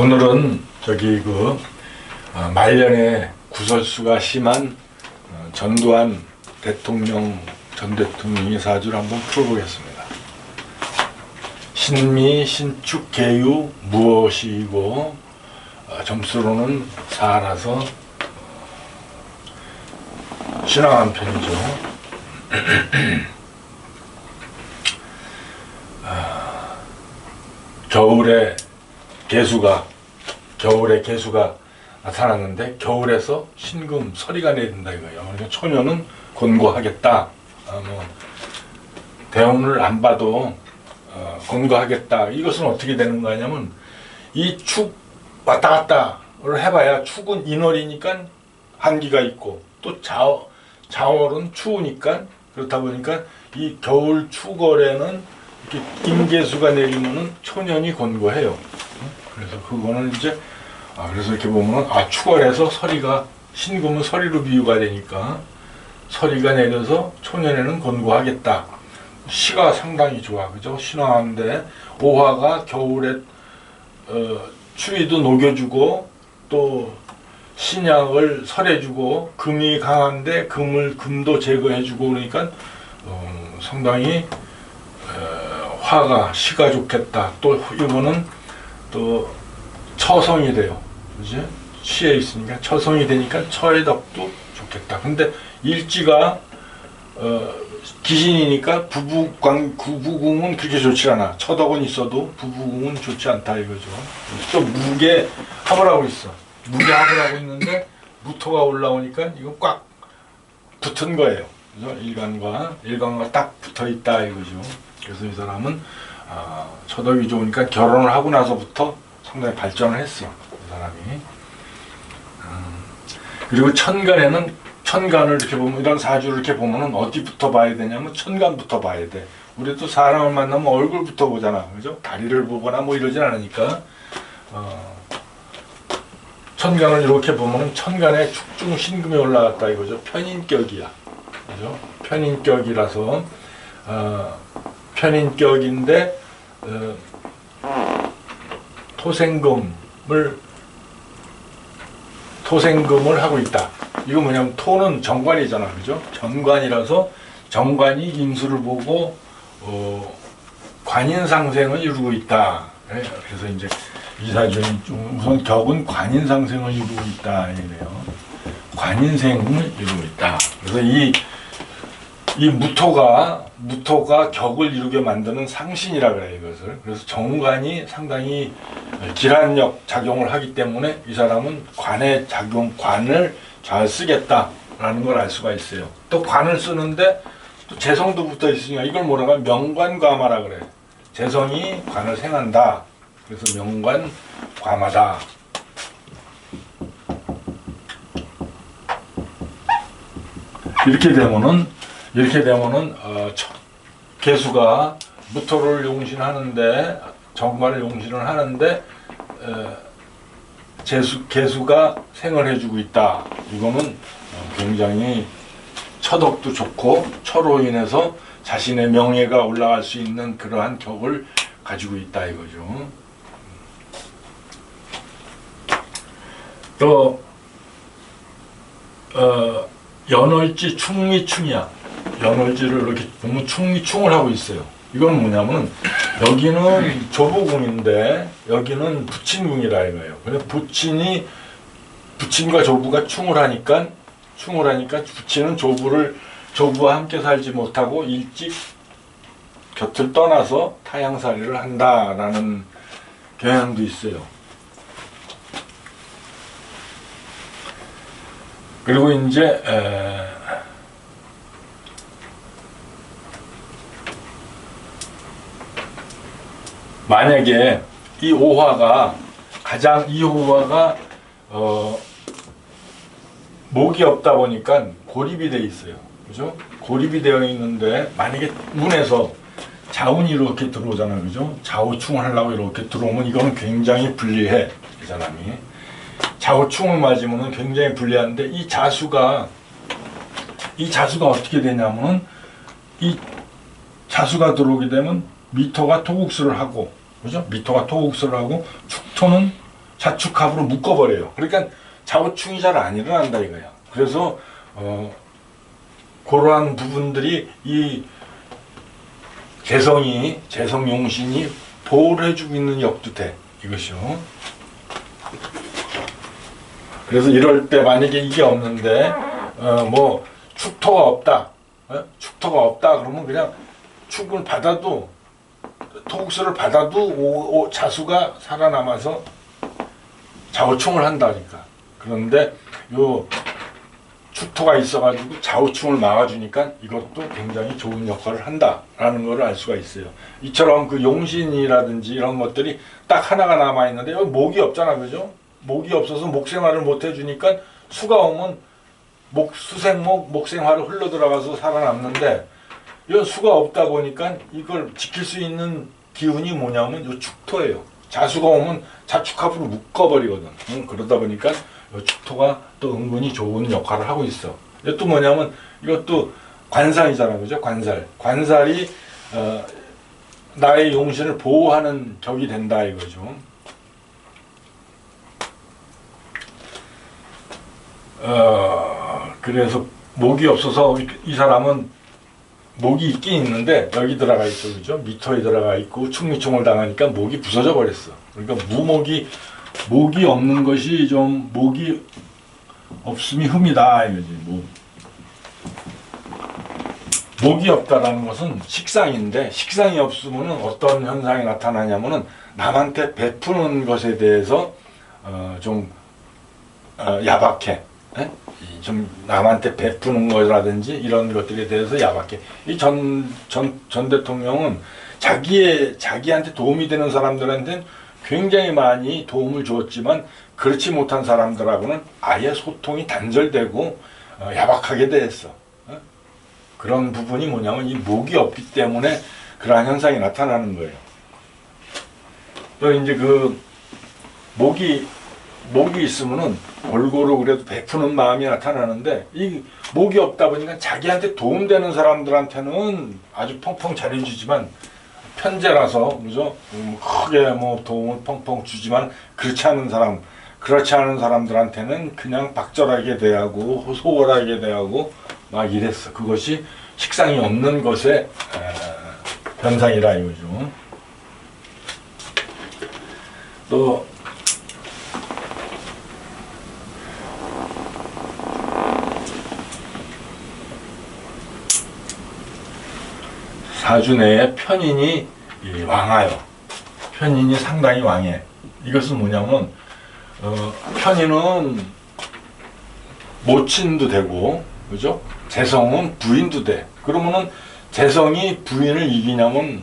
오늘은 저기 그 어, 말년에 구설수가 심한 어, 전두환 대통령 전 대통령의 사주를 한번 풀어보겠습니다. 신미 신축 계유 무엇이고 어, 점수로는 4라서 신앙한 편이죠. 아, 겨울에 개수가 겨울에 개수가 나타났는데 겨울에서 신금 서리가 내린다 이거예요. 그러니까 초년은 권고하겠다. 아, 뭐 대운을 안 봐도 어, 권고하겠다. 이것은 어떻게 되는 거냐면 이 축 왔다 갔다를 해봐야 축은 인월이니까 한기가 있고 또 자, 자월은 추우니까 그렇다 보니까 이 겨울 추월에는 이렇게 임계수가 내리면은 초년이 권고해요. 그래서 그거는 이제 아 그래서 이렇게 보면은 아 추월해서 서리가 신금은 서리로 비유가 되니까 서리가 내려서 초년에는 권고하겠다. 시가 상당히 좋아 그죠? 신화인데 오화가 겨울에 어, 추위도 녹여주고 또 신약을 설해주고 금이 강한데 금을 금도 제거해주고 그러니까 어, 상당히 어, 화가 시가 좋겠다. 또 이거는 또 처성이 돼요. 그지? 시에 있으니까 처성이 되니까 처의 덕도 좋겠다. 근데 일지가 어, 기신이니까 부부관 구부궁은 그렇게 좋지 않아. 처덕은 있어도 부부궁은 좋지 않다 이거죠. 또 무게 합을 하고 있어. 무게 합을 하고 있는데 무토가 올라오니까 이거 꽉 붙은 거예요. 그죠? 일간과 일간과 딱 붙어 있다 이거죠. 그래서 이 사람은 아, 처덕이 좋으니까 결혼을 하고 나서부터 상당히 발전을 했어. 이 사람이. 음, 그리고 천간에는 천간을 이렇게 보면 이런 사주를 이렇게 보면은 어디부터 봐야 되냐면 천간부터 봐야 돼. 우리 또 사람을 만나면 얼굴부터 보잖아, 그죠? 다리를 보거나 뭐 이러진 않으니까. 어, 천간을 이렇게 보면은 천간에 축중 신금이 올라갔다 이거죠. 편인격이야, 그죠? 편인격이라서 어, 편인격인데 어, 토생금을 토생금을 하고 있다. 이거 뭐냐면 토는 정관이잖아, 그죠? 정관이라서 정관이 임수를 보고 어, 관인상생을 이루고 있다. 예, 그래서 이제 좀 우선 격은 관인상생을 이루고 있다 이래요. 관인생을 이루고 있다. 그래서 이 이 무토가 무토가 격을 이루게 만드는 상신이라 그래 이것을. 그래서 정관이 상당히 기란력 작용을 하기 때문에 이 사람은 관의 작용 관을 잘 쓰겠다라는 걸 알 수가 있어요. 또 관을 쓰는데 또 재성도 붙어 있으니까 이걸 뭐라고 하면 명관과마라 그래. 재성이 관을 생한다. 그래서 명관과마다. 이렇게 되면은 이렇게 되면은 어, 첫 개수가 무토를 용신하는데 정관을 용신을 하는데 어, 재수, 개수가 생활해주고 있다. 이거는 어, 굉장히 처덕도 좋고 처로 인해서 자신의 명예가 올라갈 수 있는 그러한 격을 가지고 있다 이거죠. 또 어, 연월지 충미충이야. 연월지를 이렇게 보면 충미충을 하고 있어요. 이건 뭐냐면 여기는 조부궁인데 여기는 부친궁이라 이거예요. 그래 부친이 부친과 조부가 충을 하니까 충을 하니까 부친은 조부를 조부와 함께 살지 못하고 일찍 곁을 떠나서 타향살이를 한다라는 경향도 있어요. 그리고 이제 에, 만약에 이 오화가 가장 이 오화가 어, 목이 없다 보니까 고립이 돼 있어요. 그죠? 고립이 되어 있는데 만약에 문에서 자운이 이렇게 들어오잖아요. 그죠? 좌우충을 하려고 이렇게 들어오면 이거는 굉장히 불리해. 이 사람이. 좌우충을 맞으면 굉장히 불리한데 이 자수가 이 자수가 어떻게 되냐면은 이 자수가 들어오게 되면 미토가 토국수를 하고 그죠? 미토가 토국수를 하고 축토는 자축합으로 묶어버려요. 그러니까 좌우충이 잘 안 일어난다 이거야. 그래서 어, 그러한 부분들이 이 재성이 재성 용신이 보호를 해주고 있는 돼 이것이요. 그래서 이럴 때 만약에 이게 없는데 어, 뭐 축토가 없다, 어? 축토가 없다 그러면 그냥 축을 받아도 토국수를 받아도 오, 오, 자수가 살아남아서 좌우충을 한다니까. 그런데 요 축토가 있어가지고 좌우충을 막아주니까 이것도 굉장히 좋은 역할을 한다라는 것을 알 수가 있어요. 이처럼 그 용신이라든지 이런 것들이 딱 하나가 남아 있는데 여기 목이 없잖아, 그죠? 목이 없어서 목생활을 못 해주니까 수가 오면 목 수생목 목생화로 흘러 들어가서 살아남는데 이 수가 없다 보니까 이걸 지킬 수 있는 기운이 뭐냐면 요 축토예요. 자수가 오면 자축합으로 묶어버리거든. 응, 그러다 보니까 요 축토가 또 은근히 좋은 역할을 하고 있어. 이것도 뭐냐면 이것도 관상이잖아, 그죠? 관살. 관살이 어, 나의 용신을 보호하는 격이 된다 이거죠. 어, 그래서 목이 없어서 이- 이 사람은 목이 있긴 있는데 여기 들어가 있죠, 그죠? 미터에 들어가 있고 충미충을 당하니까 목이 부서져 버렸어. 그러니까 무목이 목이 없는 것이 좀 목이 없음이 흠이다 이거지. 목. 목이 없다라는 것은 식상인데 식상이 없으면 어떤 현상이 나타나냐면은 남한테 베푸는 것에 대해서 어, 좀 어, 야박해. 예? 이좀 남한테 베푸는 거라든지 이런 것들에 대해서 야박해. 이전 전 전 대통령은 자기의 자기한테 도움이 되는 사람들한테는 굉장히 많이 도움을 주었지만 그렇지 못한 사람들하고는 아예 소통이 단절되고 어, 야박하게 됐어. 어? 그런 부분이 뭐냐면 이 목이 없기 때문에 그러한 현상이 나타나는 거예요. 또 이제 그 목이 목이 있으면은 골고루 그래도 베푸는 마음이 나타나는데 이 목이 없다 보니까 자기한테 도움되는 사람들한테는 아주 펑펑 잘해주지만 편제라서 그죠? 음, 크게 뭐 도움을 펑펑 주지만 그렇지 않은 사람 그렇지 않은 사람들한테는 그냥 박절하게 대하고 소홀하게 대하고 막 이랬어. 그것이 식상이 없는 것의 에, 현상이라 이거죠 또 사주 내에 편인이 이 왕하여 편인이 상당히 왕해. 이것은 뭐냐면 어, 편인은 모친도 되고 그죠? 재성은 부인도 돼. 그러면은 재성이 부인을 이기냐면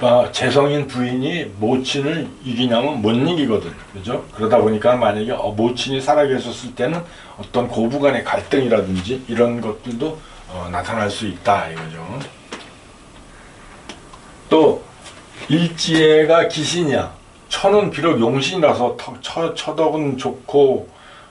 아, 재성인 부인이 모친을 이기냐면 못 이기거든. 그죠? 그러다 보니까 만약에 어, 모친이 살아계셨을 때는 어떤 고부 간의 갈등이라든지 이런 것들도 어, 나타날 수 있다 이거죠. 또 일지혜가 기신이야. 천은 비록 용신이라서 터- 처, 처덕은 좋고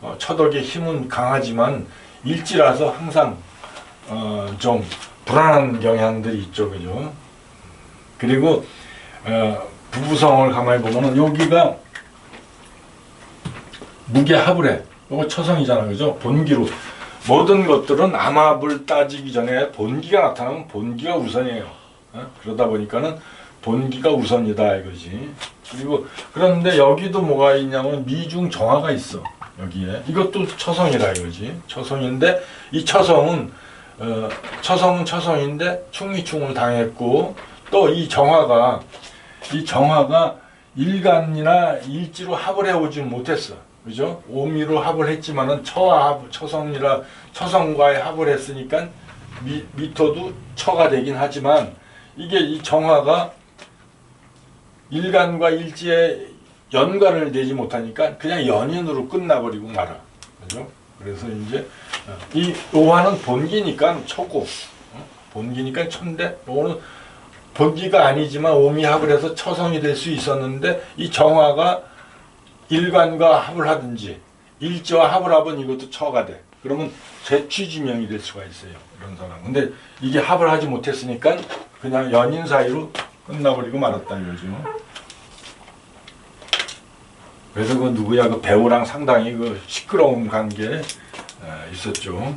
어, 처덕의 힘은 강하지만 일지라서 항상 어, 좀 불안한 경향들이 있죠, 그죠? 그리고 어, 부부성을 가만히 보면은 여기가 무게합을 해. 이거 처성이잖아, 그죠? 본기로 모든 것들은 암합을 따지기 전에 본기가 나타나면 본기가 우선이에요. 어? 그러다 보니까는 본기가 우선이다 이거지. 그리고 그런데 여기도 뭐가 있냐면 미중 정화가 있어 여기에 이것도 처성이라 이거지. 처성인데 이 처성은 어, 처성은 처성인데 충미충을 당했고 또 이 정화가 이 정화가 일간이나 일지로 합을 해오지 못했어. 그죠? 오미로 합을 했지만은 처와 합, 처성이라 처성과의 합을 했으니까 미, 미터도 처가 되긴 하지만 이게 이 정화가 일간과 일지에 연관을 내지 못하니까 그냥 연인으로 끝나버리고 말아. 그죠? 그래서 이제 어, 이 오화는 본기니까 초고, 어? 본기니까 천대. 오는 본기가 아니지만 오미합을 해서 처성이 될 수 있었는데 이 정화가 일간과 합을 하든지 일지와 합을 하면 이것도 처가 돼. 그러면 재취지명이 될 수가 있어요. 이런 사람. 근데 이게 합을 하지 못했으니까 그냥 연인 사이로 끝나버리고 말았다 이거죠. 그래서 그 누구야 그 배우랑 상당히 그 시끄러운 관계 어, 있었죠.